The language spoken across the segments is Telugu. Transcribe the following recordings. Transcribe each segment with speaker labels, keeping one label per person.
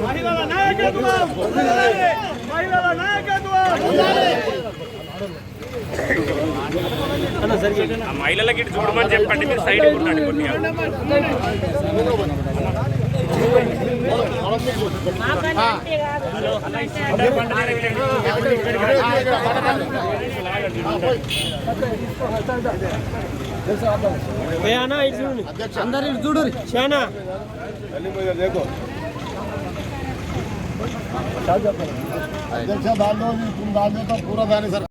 Speaker 1: మహిళల నాయకత్వం
Speaker 2: మహిళల నాయకత్వం మహిళలకి చూడమని చెప్పండి మీరు సైడ్ ఉండండి కొద్దిగా
Speaker 3: అందరు చూడు
Speaker 4: శానా అధ్యక్ష దానిలో దానితో పూర్వ దాని సార్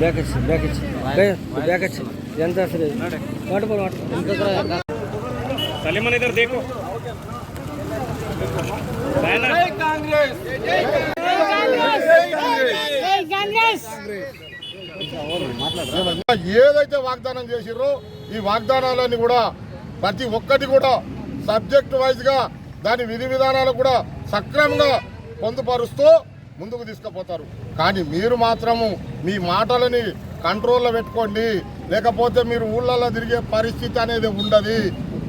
Speaker 3: బ్యాక్ వచ్చింది బ్యాక్ వచ్చింది బ్యాక్ వచ్చింది ఎంత అసలు వాటుకోరు వాటుకోరు
Speaker 2: సలీమన్ ఇద్దరు దేకు కాంగ్రెస్ కాంగ్రెస్
Speaker 4: ఏదైతే వాగ్దానం చేసిర్రో ఈ వాగ్దానాలన్నీ కూడా ప్రతి ఒక్కటి కూడా సబ్జెక్ట్ వైజ్గా దాని విధి విధానాలు కూడా సక్రమంగా పొందుపరుస్తూ ముందుకు తీసుకుపోతారు. కానీ మీరు మాత్రము మీ మాటలని కంట్రోల్లో పెట్టుకోండి. లేకపోతే మీరు ఊళ్ళల్లో తిరిగే పరిస్థితి అనేది ఉండదు.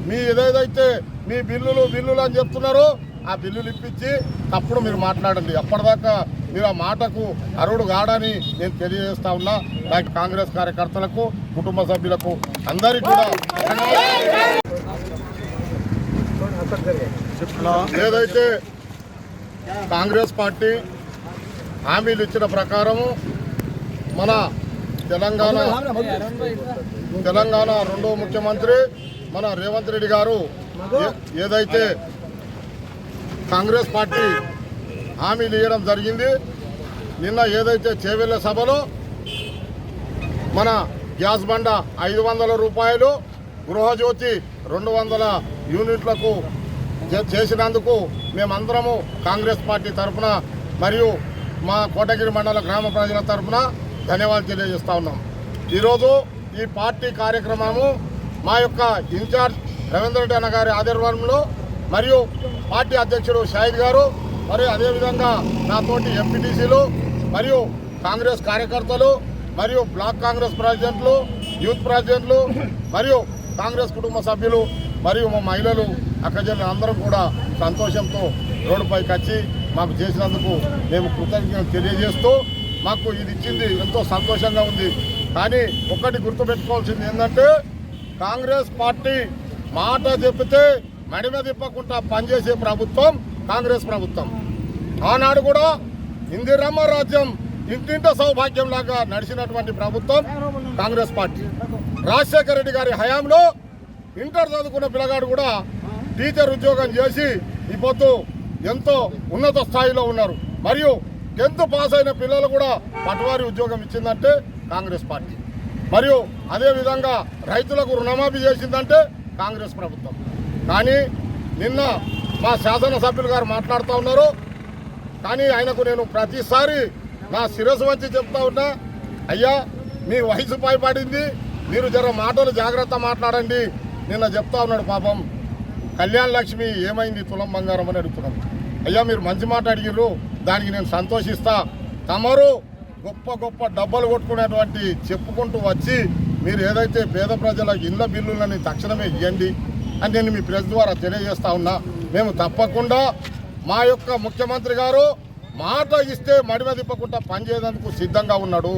Speaker 4: మీ ఏదేదైతే మీ బిల్లులు బిల్లులు అని చెప్తున్నారో ఆ బిల్లులు ఇప్పించి తప్పుడు మీరు మాట్లాడండి. అప్పటిదాకా మీరు ఆ మాటకు అరుడు కాడని నేను తెలియజేస్తా ఉన్నా. నాకు కాంగ్రెస్ కార్యకర్తలకు కుటుంబ సభ్యులకు అందరికీ కూడా ఏదైతే కాంగ్రెస్ పార్టీ హామీలు ఇచ్చిన ప్రకారము మన తెలంగాణ తెలంగాణ రెండో ముఖ్యమంత్రి మన రేవంత్ రెడ్డి గారు ఏదైతే కాంగ్రెస్ పార్టీ హామీలు ఇవ్వడం జరిగింది. నిన్న ఏదైతే చేవెళ్ళ సభలో మన గ్యాస్ బండ ఐదు వందల రూపాయలు గృహజ్యోతి రెండు వందల యూనిట్లకు చేసినందుకు మేమందరము కాంగ్రెస్ పార్టీ తరఫున మరియు మా కోటగిరి మండల గ్రామ ప్రజల తరఫున ధన్యవాదాలు తెలియజేస్తా ఉన్నాం. ఈరోజు ఈ పార్టీ కార్యక్రమము మా యొక్క ఇన్ఛార్జ్ రవీంద్ర రెడ్డి అన్న గారి ఆధ్వర్యంలో మరియు పార్టీ అధ్యక్షుడు షాహిద్ గారు మరియు అదేవిధంగా నాతోటి ఎంపీటీసీలు మరియు కాంగ్రెస్ కార్యకర్తలు మరియు బ్లాక్ కాంగ్రెస్ ప్రెసిడెంట్లు యూత్ ప్రెసిడెంట్లు మరియు కాంగ్రెస్ కుటుంబ సభ్యులు మరియు మా మహిళలు అక్కజనులు అందరం కూడా సంతోషంతో రోడ్డుపైకి వచ్చి మాకు చేసినందుకు మేము కృతజ్ఞతలు తెలియజేస్తూ మాకు ఇది ఇచ్చింది ఎంతో సంతోషంగా ఉంది. కానీ ఒక్కటి గుర్తుపెట్టుకోవాల్సింది ఏంటంటే కాంగ్రెస్ పార్టీ మాట చెప్తే మడిమ తిప్పకుండా పనిచేసే ప్రభుత్వం కాంగ్రెస్ ప్రభుత్వం. ఆనాడు కూడా ఇందిరమ్మ రాజ్యం ఇంటింట సౌభాగ్యం లాగా నడిచినటువంటి ప్రభుత్వం కాంగ్రెస్ పార్టీ. రాజశేఖర రెడ్డి గారి హయాంలో ఇంటర్ చదువుకున్న పిల్లగాడు కూడా టీచర్ ఉద్యోగం చేసి ఇప్పుడు ఎంతో ఉన్నత స్థాయిలో ఉన్నారు. మరియు టెన్త్ పాస్ అయిన పిల్లలు కూడా పటవారి ఉద్యోగం ఇచ్చిందంటే కాంగ్రెస్ పార్టీ. మరియు అదేవిధంగా రైతులకు రుణమాఫీ చేసిందంటే కాంగ్రెస్ ప్రభుత్వం. కానీ నిన్న మా శాసనసభ్యులు గారు మాట్లాడుతూ ఉన్నారు. కానీ ఆయనకు నేను ప్రతిసారి నా శిరస్సు వంచి చెప్తా ఉన్నా అయ్యా మీ వయసు పైపడింది మీరు జర మాటలు జాగ్రత్త మాట్లాడండి. నిన్న చెప్తా ఉన్నాడు పాపం. కళ్యాణ్ లక్ష్మి ఏమైంది తులం బంగారం అని అడుగుతున్నాం అయ్యా మీరు మంచి మాట అడిగిర్రు దానికి నేను సంతోషిస్తా. తమరు గొప్ప గొప్ప డబ్బలు కొట్టుకునేటువంటి చెప్పుకుంటూ వచ్చి మీరు ఏదైతే పేద ప్రజల ఇళ్ళ బిల్లులని తక్షణమే ఇవ్వండి అని నేను మీ ప్రెస్ ద్వారా తెలియజేస్తా ఉన్నా. మేము తప్పకుండా మా యొక్క ముఖ్యమంత్రి గారు మాట ఇస్తే మడిమ తిప్పకుండా పనిచేయడానికి సిద్ధంగా ఉన్నాడు.